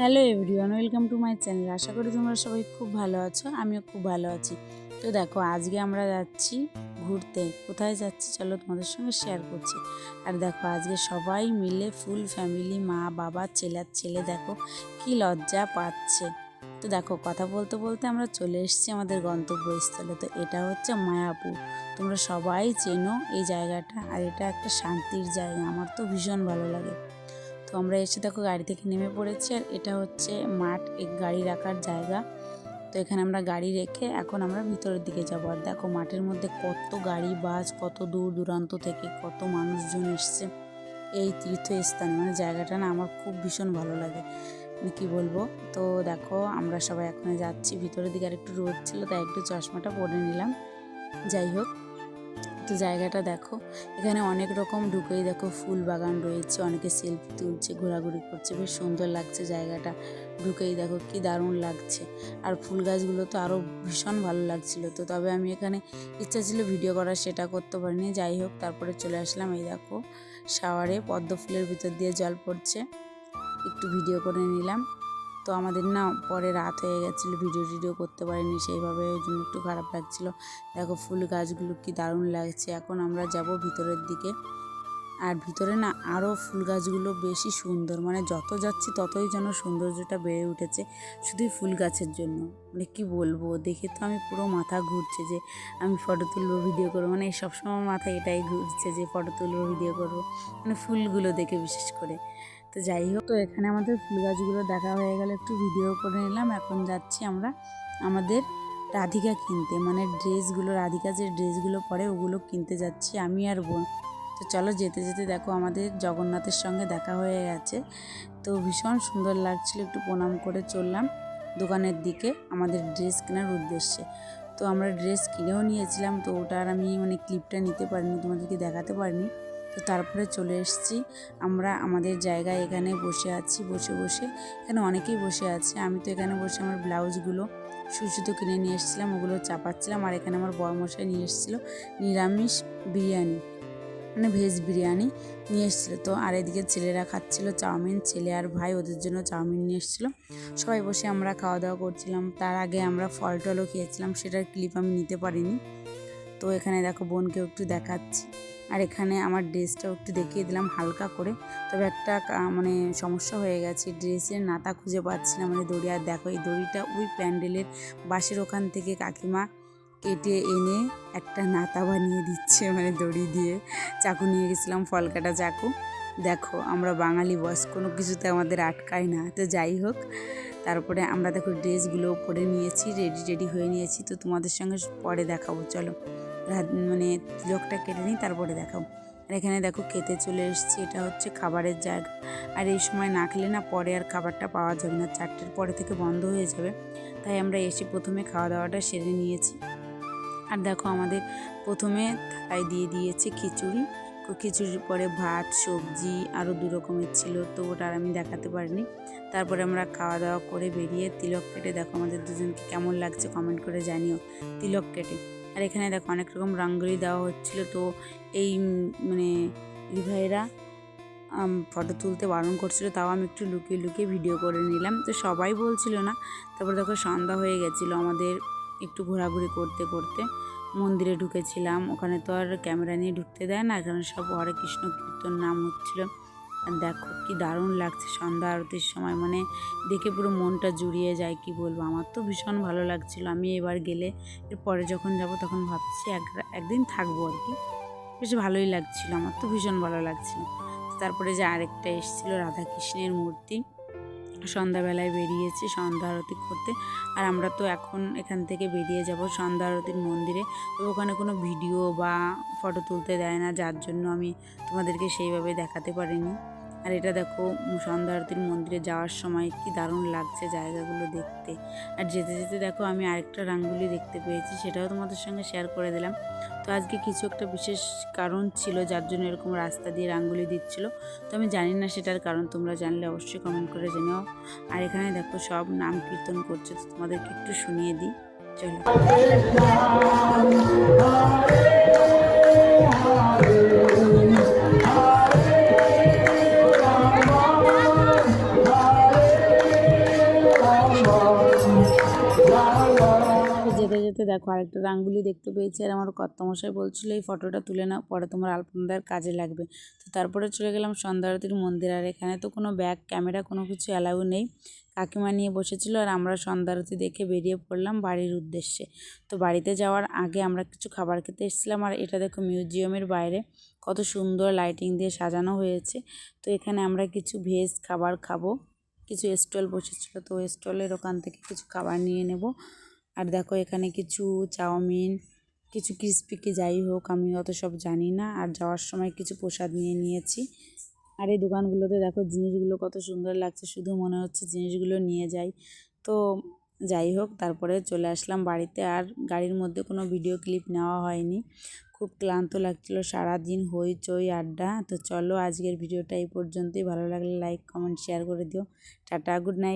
Hello everyone, welcome to my channel. আশা করি তোমরা সবাই খুব ভালো আছো, আমিও খুব ভালো আছি। তো দেখো, আজকে আমরা যাচ্ছি ঘুরতে। কোথায় যাচ্ছি চলো তোমাদের সঙ্গে শেয়ার করছি। আর দেখো, আজকে সবাই মিলে ফুল ফ্যামিলি মা, বাবা ছেলের ছেলে, দেখো কি লজ্জা পাচ্ছে। তো দেখো, কথা বলতে বলতে আমরা চলে এসেছি আমাদের গন্তব্যস্থলে। তো এটা হচ্ছে মায়াপুর। তোমরা সবাই চেনো এই জায়গাটা, আর এটা একটা শান্তির জায়গা। আমার তো ভীষণ ভালো লাগে। তো আমরা এসে দেখো গাড়ি থেকে নেমে পড়েছি আর এটা হচ্ছে মাঠ গাড়ি রাখার জায়গা। তো এখানে আমরা গাড়ি রেখে এখন আমরা ভিতরের দিকে যাব। আর দেখো মাঠের মধ্যে কত গাড়ি, বাস, কত দূর দূরান্ত থেকে কত মানুষজন এসছে এই তীর্থস্থান। মানে জায়গাটা না আমার খুব ভীষণ ভালো লাগে। মানে কী বলব? তো দেখো আমরা সবাই এখন যাচ্ছি। ভিতরের দিকে আর একটু রোদ ছিল, তাই একটু চশমাটা পরে নিলাম। যাই হোক তো জায়গাটা দেখো। এখানে অনেক রকম ঢুকেই দেখো ফুল বাগান রয়েছে, অনেকে সেলফি তুলছে, ঘোরাঘুরি করছে, বেশ সুন্দর লাগছে জায়গাটা। ঢুকেই দেখো কি দারুণ লাগছে। আর ফুল গাছগুলো তো আরও ভীষণ ভালো লাগছিল। তো তবে আমি এখানে ইচ্ছা ছিল ভিডিও করার, সেটা করতে পারিনি। যাই হোক, তারপরে চলে আসলাম এই দেখো, শাওয়ারে পদ্ম ফুলের ভিতর দিয়ে জল পড়ছে। একটু ভিডিও করে নিলাম। তো আমাদের না পরে রাত হয়ে গেছিল ভিডিও টিডিও করতে পারিনি, সেইভাবে ওই জন্য একটু খারাপ লাগছিল। দেখো ফুল গাছগুলো কি দারুণ লাগছে। এখন আমরা যাব ভিতরের দিকে। আর ভিতরে না আরও ফুল গাছগুলো বেশি সুন্দর মানে যত যাচ্ছি ততই যেন সৌন্দর্যটা বেড়ে উঠেছে শুধুই ফুল গাছের জন্য। মানে কি বলব, দেখে তো আমি পুরো মাথা ঘুরছে যে আমি ফটো তুলবো ভিডিও করব। মানে সবসময় মাথায় এটাই ঘুরছে যে ফটো তুলবো ভিডিও করব। মানে ফুলগুলো দেখে বিশেষ করে। তো যাই হোক, তো এখানে আমাদের ফুল গাছগুলো দেখা হয়ে গেলে। একটু ভিডিও করে নিলাম। এখন যাচ্ছি আমরা আমাদের রাধিকা কিনতে। মানে ড্রেসগুলো, রাধিকা যে ড্রেসগুলো পরে ওগুলো কিনতে যাচ্ছি আমি আর বোন। তো চলো যেতে যেতে দেখো আমাদের জগন্নাথের সঙ্গে দেখা হয়ে গেছে। তো ভীষণ সুন্দর লাগছিল, একটু প্রণাম করে চললাম দোকানের দিকে আমাদের ড্রেস কেনার উদ্দেশ্যে। তো আমরা ড্রেস কিনেও নিয়েছিলাম, তো ওটার আমি মানে ক্লিপটা নিতে পারিনি, তোমাদেরকে দেখাতে পারিনি। তো তারপরে চলে এসেছি। আমরা আমাদের জায়গায় এখানে বসে আছি, বসে বসে। এখানে অনেকেই বসে আছে। আমি তো এখানে বসে আমার ব্লাউজগুলো সুসুতো কিনে নিয়ে এসেছিলাম, ওগুলো চাপাচ্ছিলাম। আর এখানে আমার বড় মশাই নিয়ে এসেছিল নিরামিষ বিরিয়ানি মানে ভেজ বিরিয়ানি নিয়ে এসেছিল। তো আর এদিকে ছেলেরা খাচ্ছিলো চাউমিন, ছেলে আর ভাই ওদের জন্য চাউমিন নিয়ে এসেছিল। সবাই বসে আমরা খাওয়া দাওয়া করছিলাম। তার আগে আমরা ফল টলও খেয়েছিলাম, সেটার ক্লিপ আমি নিতে পারিনি। তো এখানে দেখো বোনকেও একটু দেখাচ্ছি। আর এখানে আমার ড্রেসটাও একটু দেখিয়ে দিলাম হালকা করে। তবে একটা মানে সমস্যা হয়ে গেছে, ড্রেসের নাতা খুঁজে পাচ্ছি না মানে দড়ি। আর দেখো এই দড়িটা ওই প্যান্ডেলের বাসের ওখান থেকে কাকিমা কেটে এনে একটা নাতা বানিয়ে দিচ্ছে মানে দড়ি দিয়ে। চাকু নিয়ে গেছিলাম ফল কাটা চাকু। দেখো আমরা বাঙালি বস কোনো কিছুতে আমাদের আটকায় না। তো যাই হোক, তারপরে আমরা দেখো ড্রেসগুলো পরে নিয়েছি, রেডি রেডি হয়ে নিয়েছি। তো তোমাদের সঙ্গে পরে দেখাবো, চলো। মানে তিলকটা কেটে নিই তারপরে দেখাবো আর এখানে দেখো খেতে চলে এসেছি, এটা হচ্ছে খাবারের জায়গা। আর এই সময় না খেলে না পরে আর খাবারটা পাওয়া যাবে না, চারটের পরে থেকে বন্ধ হয়ে যাবে। তাই আমরা এসে প্রথমে খাওয়া দাওয়াটা সেরে নিয়েছি। আর দেখো আমাদের প্রথমে থালায় দিয়ে দিয়েছে খিচুড়ি। খিচুড়ির পরে ভাত, সবজি আরও দু রকমের ছিল, তো ওটা আর আমি দেখাতে পারিনি। তারপরে আমরা খাওয়া দাওয়া করে বেরিয়ে তিলক কেটে, দেখো আমাদের দুজনকে কেমন লাগছে কমেন্ট করে জানিও। তিলক কেটে। আর এখানে দেখো অনেক রকম রঙ্গোলি দেওয়া হচ্ছিল। তো এই মানে দিভাইরা ফটো তুলতে বারণ করছিল, তাও আমি একটু লুকিয়ে লুকিয়ে ভিডিও করে নিলাম। তো সবাই বলছিল না। তারপর দেখো সন্ধ্যা হয়ে গেছিল আমাদের একটু ঘোরাঘুরি করতে করতে। মন্দিরে ঢুকেছিলাম। ওখানে তো আর ক্যামেরা নিয়ে ঢুকতে দেয় না। এখানে সব হরে কৃষ্ণ কীর্তন নাম হচ্ছিল। দেখো কি দারুণ লাগছে সন্ধ্যা আরতির সময়। মানে দেখে পুরো মনটা জুড়িয়ে যায়, কি বলব? আমার তো ভীষণ ভালো লাগছিল। আমি এবার গেলে এরপরে যখন যাব তখন ভাবছি এক একদিন থাকব আর কি। বেশ ভালোই লাগছিল, আমার তো ভীষণ ভালো লাগছিল। তারপরে যে আরেকটা এসেছিল, রাধাকৃষ্ণের মূর্তি। সন্ধ্যাবেলায় বেরিয়েছি সন্ধ্যা আরতি করতে। আর আমরা তো এখন এখান থেকে বেরিয়ে যাব সন্ধ্যা আরতির মন্দিরে। তো ওখানে কোনো ভিডিও বা ফটো তুলতে দেয় না, যার জন্য আমি তোমাদেরকে সেইভাবে দেখাতে পারিনি। আর এটা দেখো সন্ধ্যা আরতির মন্দিরে যাওয়ার সময় কি দারুণ লাগছে জায়গাগুলো দেখতে। আর যেতে যেতে দেখো আমি আরেকটা রাঙ্গুলি দেখতে পেয়েছি, সেটাও তোমাদের সঙ্গে শেয়ার করে দিলাম। তো আজকে কিছু একটা বিশেষ কারণ ছিল যার জন্য এরকম রাস্তা দিয়ে রাঙ্গুলি দিচ্ছিল। তো আমি জানি না সেটার কারণ, তোমরা জানলে অবশ্যই কমেন্ট করে জানিও। আর এখানে দেখো সব নাম কীর্তন করছে, তো তোমাদেরকে একটু শুনিয়ে দিই। চলো। যেতে যেতে দেখো আরেকটা রাঙ্গুলি দেখতে পেয়েছি আর আমার কর্তামশাই বলছিল, এই ফটোটা তুলে নাও, পরে তোমার আলপনাদার কাজে লাগবে। তো তারপরে চলে গেলাম সন্ধ্যারতির মন্দির আর এখানে তো কোনো ব্যাগ, ক্যামেরা কোনো কিছু অ্যালাউ নেই। কাকিমা নিয়ে বসেছিল আর আমরা সন্ধ্যারতি দেখে বেরিয়ে পড়লাম বাড়ির উদ্দেশ্যে। তো বাড়িতে যাওয়ার আগে আমরা কিছু খাবার খেতে এসেছিলাম আর এটা দেখো মিউজিয়ামের বাইরে, কত সুন্দর লাইটিং দিয়ে সাজানো হয়েছে। তো এখানে আমরা কিছু ভেজ খাবার খাব, কিছু স্টল বসেছিল, তো স্টলের ওখান থেকে কিছু খাবার নিয়ে নেব। আর দেখো এখানে কিছু চাউমিন, কিছু ক্রিস্পি কি যাই হোক, আমি অত সব জানি না। আর যাওয়ার সময় কিছু প্রসাদ নিয়ে নিয়েছি। আর এই দোকানগুলোতে দেখো জিনিসগুলো কত সুন্দর লাগছে, শুধু মনে হচ্ছে জিনিসগুলো নিয়ে যাই। তো যাই হোক, তারপরে চলে আসলাম বাড়িতে। আর গাড়ির মধ্যে কোনো ভিডিও ক্লিপ নেওয়া হয়নি। খুব ক্লান্ত লাগছিল, সারাদিন হইচই, আড্ডা। তো চলো আজকের ভিডিওটা এই পর্যন্তই। ভালো লাগলে লাইক কমেন্ট শেয়ার করে দিও। Tata good night